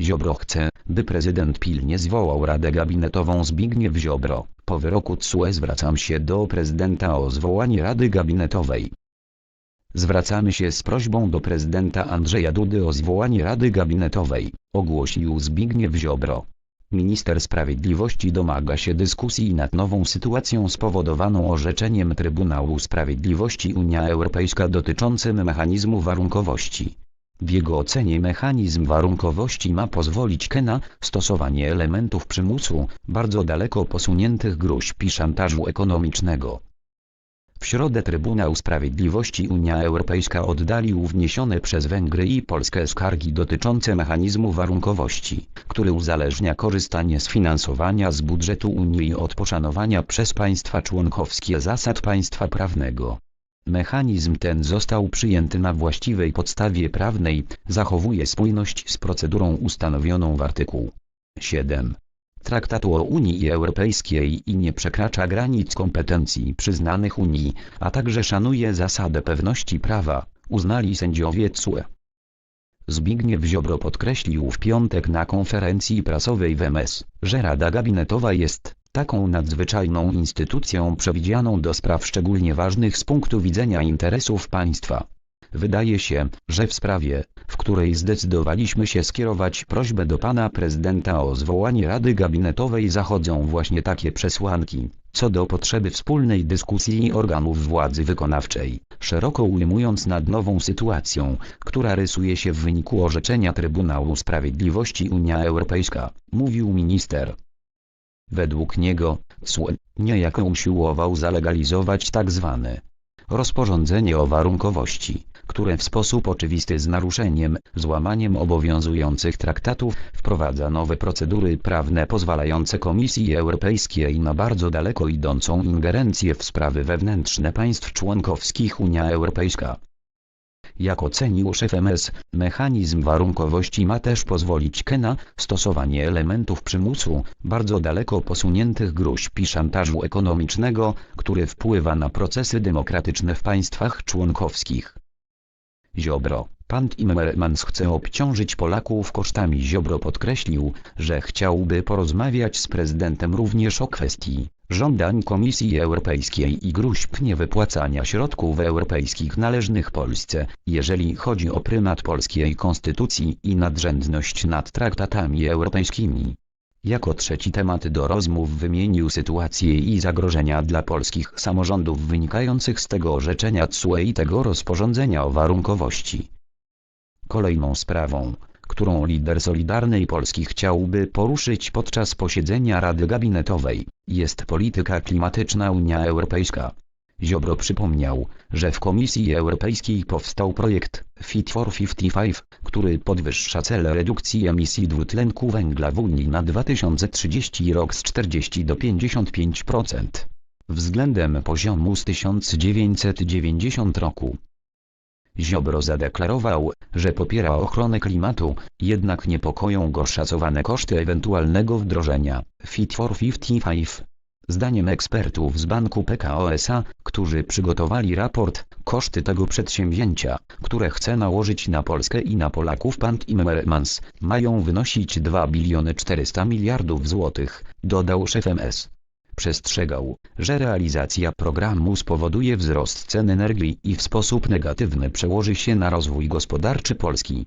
Ziobro chce, by prezydent pilnie zwołał Radę Gabinetową Zbigniew Ziobro. Po wyroku TSUE zwracam się do prezydenta o zwołanie Rady Gabinetowej. Zwracamy się z prośbą do prezydenta Andrzeja Dudy o zwołanie Rady Gabinetowej, ogłosił Zbigniew Ziobro. Minister Sprawiedliwości domaga się dyskusji nad nową sytuacją spowodowaną orzeczeniem Trybunału Sprawiedliwości Unia Europejska dotyczącym mechanizmu warunkowości. W jego ocenie mechanizm warunkowości ma pozwolić na stosowanie elementów przymusu, bardzo daleko posuniętych gruźb i szantażu ekonomicznego. W środę Trybunał Sprawiedliwości Unia Europejska oddalił wniesione przez Węgry i Polskę skargi dotyczące mechanizmu warunkowości, który uzależnia korzystanie z finansowania z budżetu Unii od poszanowania przez państwa członkowskie zasad państwa prawnego. Mechanizm ten został przyjęty na właściwej podstawie prawnej, zachowuje spójność z procedurą ustanowioną w artykuł 7 Traktatu o Unii Europejskiej i nie przekracza granic kompetencji przyznanych Unii, a także szanuje zasadę pewności prawa, uznali sędziowie TSUE. Zbigniew Ziobro podkreślił w piątek na konferencji prasowej w MS, że Rada Gabinetowa jest taką nadzwyczajną instytucją przewidzianą do spraw szczególnie ważnych z punktu widzenia interesów państwa. Wydaje się, że w sprawie, w której zdecydowaliśmy się skierować prośbę do pana prezydenta o zwołanie Rady Gabinetowej zachodzą właśnie takie przesłanki, co do potrzeby wspólnej dyskusji organów władzy wykonawczej, szeroko ujmując nad nową sytuacją, która rysuje się w wyniku orzeczenia Trybunału Sprawiedliwości Unia Europejska, mówił minister. Według niego, TSUE niejako usiłował zalegalizować tzw. rozporządzenie o warunkowości, które w sposób oczywisty z naruszeniem, złamaniem obowiązujących traktatów, wprowadza nowe procedury prawne pozwalające Komisji Europejskiej na bardzo daleko idącą ingerencję w sprawy wewnętrzne państw członkowskich Unia Europejska. Jak ocenił szef MS, mechanizm warunkowości ma też pozwolić na stosowanie elementów przymusu, bardzo daleko posuniętych gruźb i szantażu ekonomicznego, który wpływa na procesy demokratyczne w państwach członkowskich. Ziobro, pan Timmermans chce obciążyć Polaków kosztami. Ziobro podkreślił, że chciałby porozmawiać z prezydentem również o kwestii żądań Komisji Europejskiej i gruźb niewypłacania środków europejskich należnych Polsce, jeżeli chodzi o prymat polskiej konstytucji i nadrzędność nad traktatami europejskimi. Jako trzeci temat do rozmów wymienił sytuację i zagrożenia dla polskich samorządów wynikających z tego orzeczenia TSUE i tego rozporządzenia o warunkowości. Kolejną sprawą, którą lider Solidarnej Polski chciałby poruszyć podczas posiedzenia Rady Gabinetowej, jest polityka klimatyczna Unia Europejska. Ziobro przypomniał, że w Komisji Europejskiej powstał projekt Fit for 55, który podwyższa cele redukcji emisji dwutlenku węgla w Unii na 2030 rok z 40 do 55% względem poziomu z 1990 roku. Ziobro zadeklarował, że popiera ochronę klimatu, jednak niepokoją go szacowane koszty ewentualnego wdrożenia Fit for 55. Zdaniem ekspertów z banku PKO SA, którzy przygotowali raport, koszty tego przedsięwzięcia, które chce nałożyć na Polskę i na Polaków pan Timmermans, mają wynosić 2 biliony 400 miliardów złotych, dodał szef MS. Przestrzegał, że realizacja programu spowoduje wzrost cen energii i w sposób negatywny przełoży się na rozwój gospodarczy Polski.